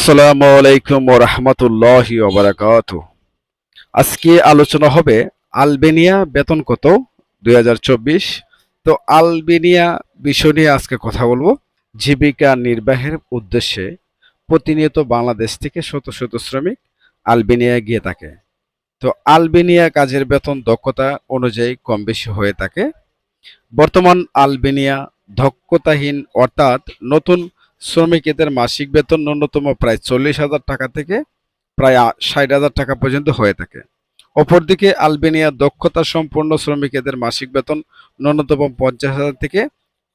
আসসালামু আলাইকুম ও রহমতুল্লাহি ওবরাকাত আজকে আলোচনা হবে আলবেনিয়া বেতন কত দুই হাজার চব্বিশ। তো আলবেনিয়া বিষয় নিয়ে আজকে কথা বলব। জীবিকা নির্বাহের উদ্দেশ্যে প্রতিনিয়ত বাংলাদেশ থেকে শত শত শ্রমিক আলবেনিয়া গিয়ে থাকে। তো আলবেনিয়া কাজের বেতন দক্ষতা অনুযায়ী কম বেশি হয়ে থাকে। বর্তমান আলবেনিয়া দক্ষতাহীন অর্থাৎ নতুন শ্রমিকদের মাসিক বেতন ন্যূনতম প্রায় চল্লিশ হাজার টাকা থেকে প্রায় ষাট হাজার টাকা পর্যন্ত হয়ে থাকে। অপরদিকে আলবেনিয়া দক্ষতা সম্পন্ন শ্রমিকদের মাসিক বেতন ন্যূনতম পঞ্চাশ হাজার থেকে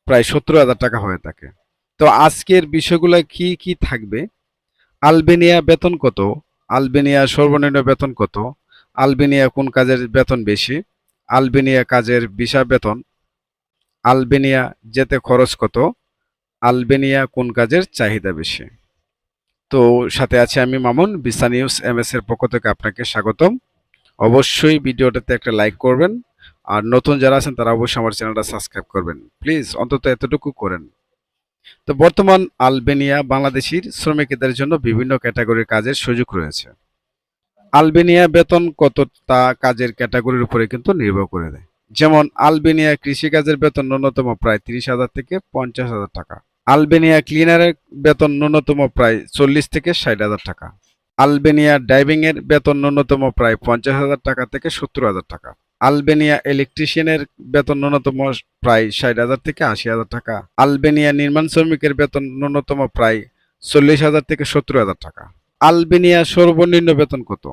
প্রায় সত্তর হাজার টাকা হয়ে থাকে। তো আজকের বিষয়গুলো কি কি থাকবে? আলবেনিয়া বেতন কত? আলবেনিয়া সর্বনিম্ন বেতন কত? আলবেনিয়া কোন কাজের বেতন বেশি? আলবেনিয়া কাজের ভিসা বেতন? আলবেনিয়া যেতে খরচ কত? আলবেনিয়া কোন কাজের চাহিদা বেশি? তো সাথে আছে আমি মামুন, বিসা নিউজ এম এর পক্ষ থেকে আপনাকে স্বাগতম। অবশ্যই ভিডিওটাতে একটা লাইক করবেন, আর নতুন যারা আছেন তারা অবশ্যই আমার চ্যানেলটা সাবস্ক্রাইব করবেন। প্লিজ, অন্তত এতটুকু করেন। তো বর্তমান আলবেনিয়া বাংলাদেশির শ্রমিকদের জন্য বিভিন্ন ক্যাটাগরির কাজের সুযোগ রয়েছে। আলবেনিয়া বেতন কত তা কাজের ক্যাটাগরির উপরে কিন্তু নির্ভর করে দেয়। যেমন, আলবেনিয়া কৃষিকাজের বেতন ন্যূনতম প্রায় তিরিশ হাজার থেকে পঞ্চাশ হাজার টাকা। আলবেনিয়া ক্লিনারের বেতন ন্যূনতম প্রায় চল্লিশ থেকে ষাট হাজার টাকা। আলবেনিয়া ড্রাইভিং এর বেতন ন্যূনতম প্রায় পঞ্চাশ হাজার টাকা থেকে সত্তর হাজার টাকা। আলবেনিয়া ইলেকট্রিশিয়ানের বেতন ন্যূনতম প্রায় ষাট হাজার থেকে আশি হাজার টাকা। আলবেনিয়া নির্মাণ শ্রমিকের বেতন ন্যূনতম প্রায় চল্লিশ হাজার থেকে সত্তর হাজার টাকা। আলবেনিয়া সর্বনিম্ন বেতন কত?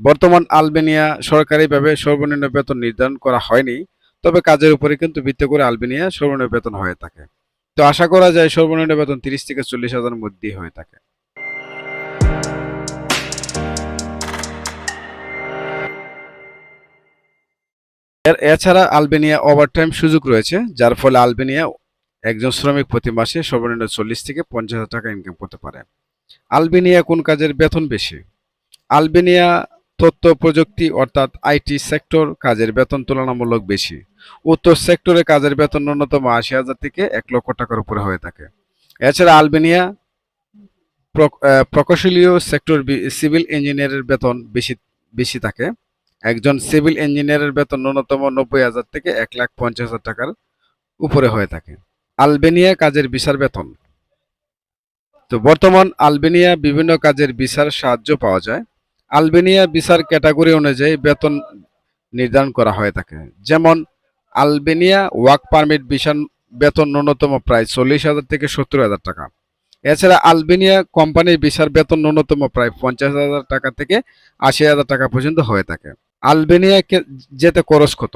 বর্তমান আলবেনিয়া সরকারিভাবে সর্বনিম্ন বেতন নির্ধারণ করা হয়নি, তবে কাজের উপরে কিন্তু ভিত্তি করে আলবেনিয়া সর্বনিম্ন বেতন হয়ে থাকে। তো আশা করা যায় সর্বনিম্ন বেতন তিরিশ থেকে চল্লিশ হাজারের মধ্যেই হয়ে থাকে। এছাড়া আলবেনিয়া ওভারটাইম সুযোগ রয়েছে, যার ফলে আলবেনিয়া একজন শ্রমিক প্রতি মাসে সর্বনিম্ন চল্লিশ থেকে পঞ্চাশ হাজার টাকা ইনকাম করতে পারে। আলবেনিয়া কোন কাজের বেতন বেশি? আলবেনিয়া তথ্য প্রযুক্তি অর্থাৎ আইটি সেক্টর কাজের বেতন তুলনামূলক বেশি। উত্তর সেক্টরে কাজের বেতন ন্যূনতম আশি হাজার থেকে এক লক্ষ টাকার উপরে হয়ে থাকে। এছাড়া আলবেনিয়া প্রক- প্রকৌশলীয় সেক্টর সিভিল ইঞ্জিনিয়ারের বেতন বেশি বেশি থাকে। একজন সিভিল ইঞ্জিনিয়ারের বেতন ন্যূনতম নব্বই হাজার থেকে এক লাখ পঞ্চাশ হাজার টাকার উপরে হয়ে থাকে। আলবেনিয়া কাজের বিচার বেতন। তো বর্তমান আলবেনিয়া বিভিন্ন কাজের বিচার সাহায্য পাওয়া যায়। আলবেনিয়া বিচার ক্যাটাগরি অনুযায়ী বেতন নির্ধারণ করা হয়ে থাকে। যেমন, আলবেনিয়া ওয়ার্ক পারমিট ভিসা বেতন ন্যূনতম প্রায় চল্লিশ হাজার থেকে সত্তর হাজার টাকা। এছাড়া আলবেনিয়া কোম্পানির ভিসার বেতন ন্যূনতম প্রায় পঞ্চাশ হাজার টাকা থেকে আশি হাজার টাকা পর্যন্ত হয়ে থাকে। আলবেনিয়া যেতে খরচ কত?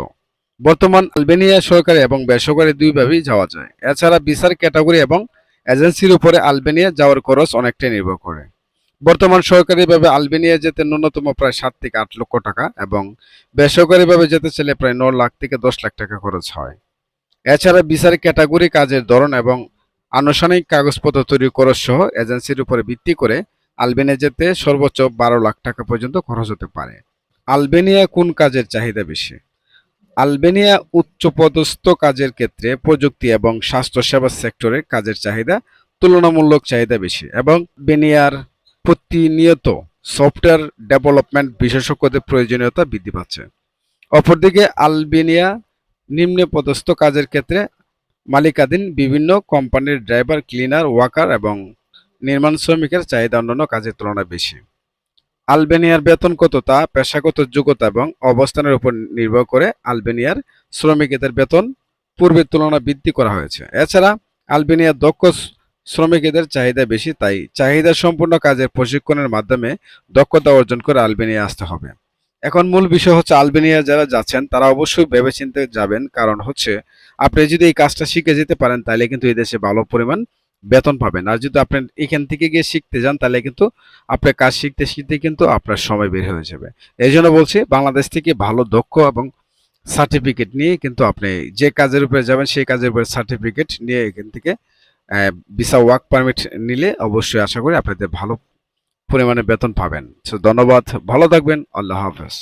বর্তমান আলবেনিয়া সরকারি এবং বেসরকারি দুইভাবেই যাওয়া যায়। এছাড়া ভিসার ক্যাটাগরি এবং এজেন্সির উপরে আলবেনিয়া যাওয়ার খরচ অনেকটাই নির্ভর করে। বর্তমান সরকারিভাবে আলবেনিয়া যেতে ন্যূনতম প্রায় সাত থেকে আট লক্ষ টাকা এবং বেসরকারিভাবে যেতে চাইলে প্রায় ন লাখ থেকে দশ লাখ টাকা খরচ হয়। এছাড়া বিচার ক্যাটাগরি কাজের ধরন এবং আনুষ্ঠানিক কাগজপত্র তৈরি খরচ সহ এজেন্সির উপরে ভিত্তি করে আলবেনিয়া যেতে সর্বোচ্চ বারো লাখ টাকা পর্যন্ত খরচ হতে পারে। আলবেনিয়া কোন কাজের চাহিদা বেশি? আলবেনিয়া উচ্চপদস্থ কাজের ক্ষেত্রে প্রযুক্তি এবং স্বাস্থ্যসেবা সেক্টরে কাজের চাহিদা তুলনামূলক চাহিদা বেশি এবং বেনিয়ার প্রতিনিয়ত সফটওয়্যার ডেভেলপমেন্ট বিশেষজ্ঞদের প্রয়োজনীয়তা বৃদ্ধি পাচ্ছে। অপরদিকে আলবেনিয়া নিম্ন পদস্থ কাজের ক্ষেত্রে মালিকাধীন বিভিন্ন কোম্পানির ড্রাইভার, ক্লিনার, ওয়াকার এবং নির্মাণ শ্রমিকের চাহিদা অন্যান্য কাজের তুলনায় বেশি। আলবেনিয়ার বেতন কত তা পেশাগত যোগ্যতা এবং অবস্থানের উপর নির্ভর করে আলবেনিয়ার শ্রমিকদের বেতন পূর্বের তুলনায় বৃদ্ধি করা হয়েছে। এছাড়া আলবেনিয়ার দক্ষ শ্রমিকদের চাহিদা বেশি, তাই চাহিদা সম্পূর্ণ কাজের প্রশিক্ষণের মাধ্যমে দক্ষতা অর্জন করে আলবেনিয়া আসতে হবে। এখন মূল বিষয় হচ্ছে আলবেনিয়া যারা যাচ্ছেন, তারা অবশ্যই ভেবেচিন্তে যাবেন। কারণ হচ্ছে, আপনি যদি এই কাজটা শিখে যেতে পারেন, তাহলে কিন্তু এই দেশে ভালো পরিমাণ বেতন পাবেন। আর যদি আপনি এখান থেকে গিয়ে শিখতে যান, তাহলে কিন্তু আপনার কাজ শিখতে শিখতে কিন্তু আপনার সময় বের হয়ে যাবে। এই জন্য বলছি, বাংলাদেশ থেকে ভালো, দক্ষ এবং সার্টিফিকেট নিয়ে কিন্তু আপনি যে কাজের উপরে যাবেন, সেই কাজের উপরে সার্টিফিকেট নিয়ে এখান থেকে ভিসা ওয়ার্ক পারমিট নিলে অবশ্যই আশা করি আপনাদের ভালো পরিমাণে বেতন পাবেন। তো ধন্যবাদ, ভালো থাকবেন, আল্লাহ হাফেজ।